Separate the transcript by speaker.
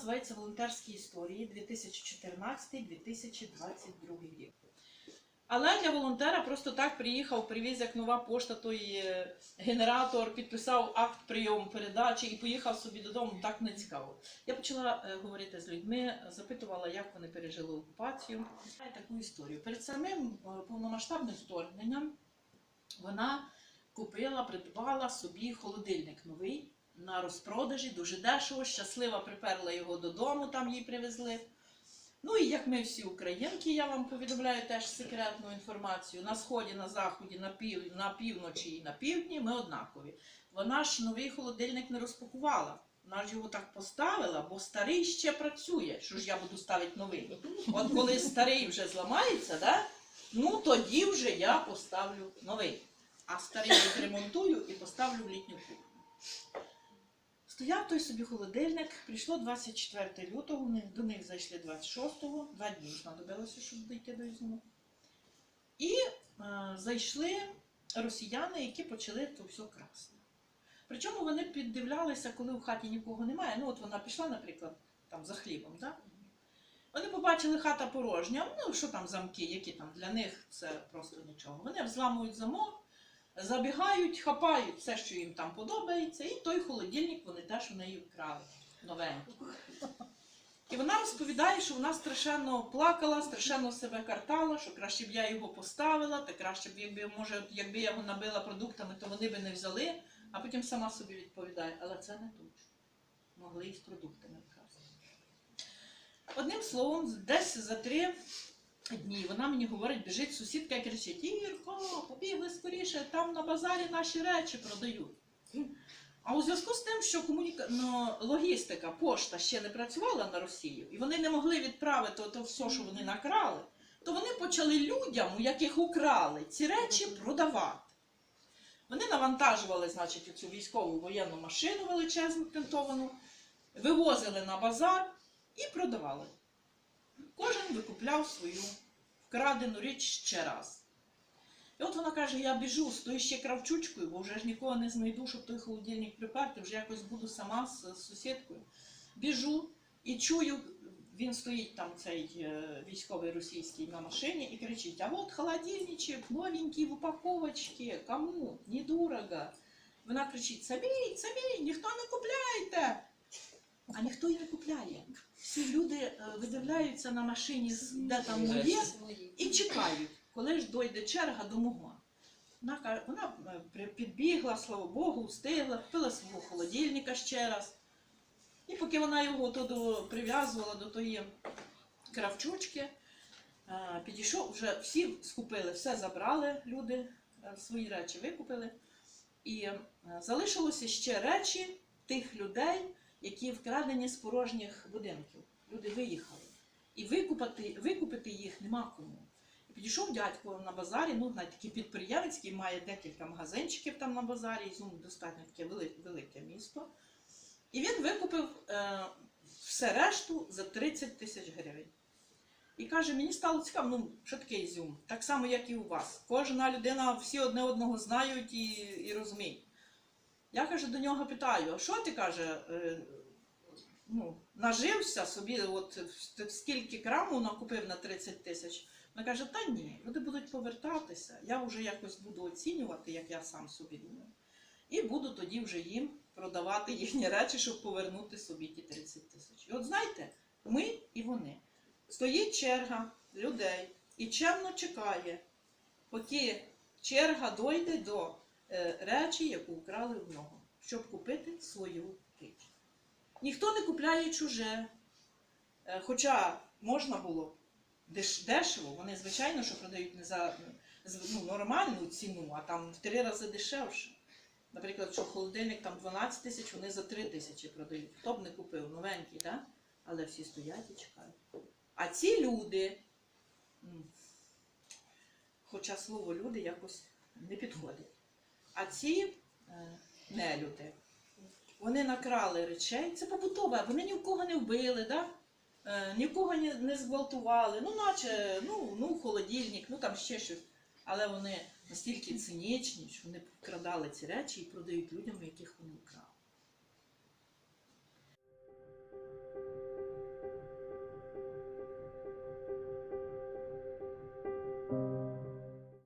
Speaker 1: називається Волонтерські історії 2014-2022 рік. Але для волонтера просто так приїхав, привіз як нова пошта, той е, генератор, підписав акт прийому передачі і поїхав собі додому. Так не цікаво. Я почала е, говорити з людьми, запитувала, як вони пережили окупацію. Таку історію. Перед самим е, повномасштабним вторгненням вона купила, придбала собі холодильник новий на розпродажі, дуже дешево, щаслива приперла його додому, там їй привезли. Ну і як ми всі українки, я вам повідомляю теж секретну інформацію. На сході, на заході, на, пів, на півночі і на півдні ми однакові. Вона ж новий холодильник не розпакувала. Вона ж його так поставила, бо старий ще працює. Що ж я буду ставити новий? От коли старий вже зламається, да? ну тоді вже я поставлю новий. А старий відремонтую і поставлю в літню кухню. Стояв той собі холодильник, прийшло 24 лютого, до них зайшли 26-го, два дні знадобилося, щоб дійти до Ізюму. І е, зайшли росіяни, які почали то все красти. Причому вони піддивлялися, коли в хаті нікого немає. Ну, от вона пішла, наприклад, там за хлібом, да? Вони побачили хата порожня, ну що там замки, які там для них це просто нічого. Вони взламують замок, забігають, хапають все, що їм там подобається, і той холодильник вони теж в неї вкрали новенький. І вона розповідає, що вона страшенно плакала, страшенно себе картала, що краще б я його поставила, та краще б, якби, може, якби я його набила продуктами, то вони б не взяли, а потім сама собі відповідає, але це не точно. Могли і з продуктами вкрасти. Одним словом, десь за три дні вона мені говорить, біжить сусідка і кричить: Ірко, побігли скоріше, там на базарі наші речі продають. А у зв'язку з тим, що комуніка... ну, логістика, пошта ще не працювала на Росію, і вони не могли відправити то все, що вони накрали, то вони почали людям, у яких украли, ці речі продавати. Вони навантажували, значить, цю військову воєнну машину величезну тентовану, вивозили на базар і продавали. Кожен викупляв свою вкрадену річ ще раз. І от вона каже: я біжу з тою ще кравчучкою, бо вже ж нікого не знайду, щоб той холодильник приперти, вже якось буду сама з, з сусідкою. Біжу і чую, він стоїть там, цей е, військовий російський на машині, і кричить: а от холодильничок новенький в упаковочці, кому? Недорого. Вона кричить: Забій, забій, ніхто не купляйте. А ніхто і не купляє. Всі люди е, видивляються на машині, де там моє, і чекають, коли ж дойде черга до мого. Вона, вона е, підбігла, слава Богу, встигла, купила свого холодильника ще раз. І поки вона його туди прив'язувала до тої кравчучки, е, підійшов, вже всі скупили, все забрали люди, свої речі викупили. І залишилося ще речі тих людей, які вкрадені з порожніх будинків. Люди виїхали. І викупити, викупити їх нема кому. І підійшов дядько на базарі, ну, знаєте, такий підприємець, який має декілька магазинчиків там на базарі, Ізюм достатньо таке велике місто. І він викупив е, все решту за 30 тисяч гривень. І каже, мені стало цікаво, ну що таке Ізюм? Так само, як і у вас. Кожна людина, всі одне одного знають і, і розуміють. Я каже, до нього питаю, а що ти каже, е, ну, нажився собі, от скільки краму накупив на 30 тисяч? Вона каже, та ні, люди будуть повертатися. Я вже якось буду оцінювати, як я сам собі думаю. І буду тоді вже їм продавати їхні речі, щоб повернути собі ті 30 тисяч. І от знаєте, ми і вони. Стоїть черга людей і чемно чекає, поки черга дойде до речі, яку вкрали в нього, щоб купити свою річ. Ніхто не купляє чуже. Е, Хоча можна було дешево, вони, звичайно, що продають не за ну, нормальну ціну, а там в три рази дешевше. Наприклад, що холодильник там 12 тисяч, вони за 3 тисячі продають. Хто б не купив, новенький, так? Але всі стоять і чекають. А ці люди, хоча слово люди якось не підходить. А ці е, нелюди, вони накрали речей, це побутове, вони ні в кого не вбили, да? е, нікого не, не зґвалтували, ну наче ну, ну, холодильник, ну там ще щось. Але вони настільки цинічні, що вони вкрадали ці речі і продають людям, яких вони вкрали.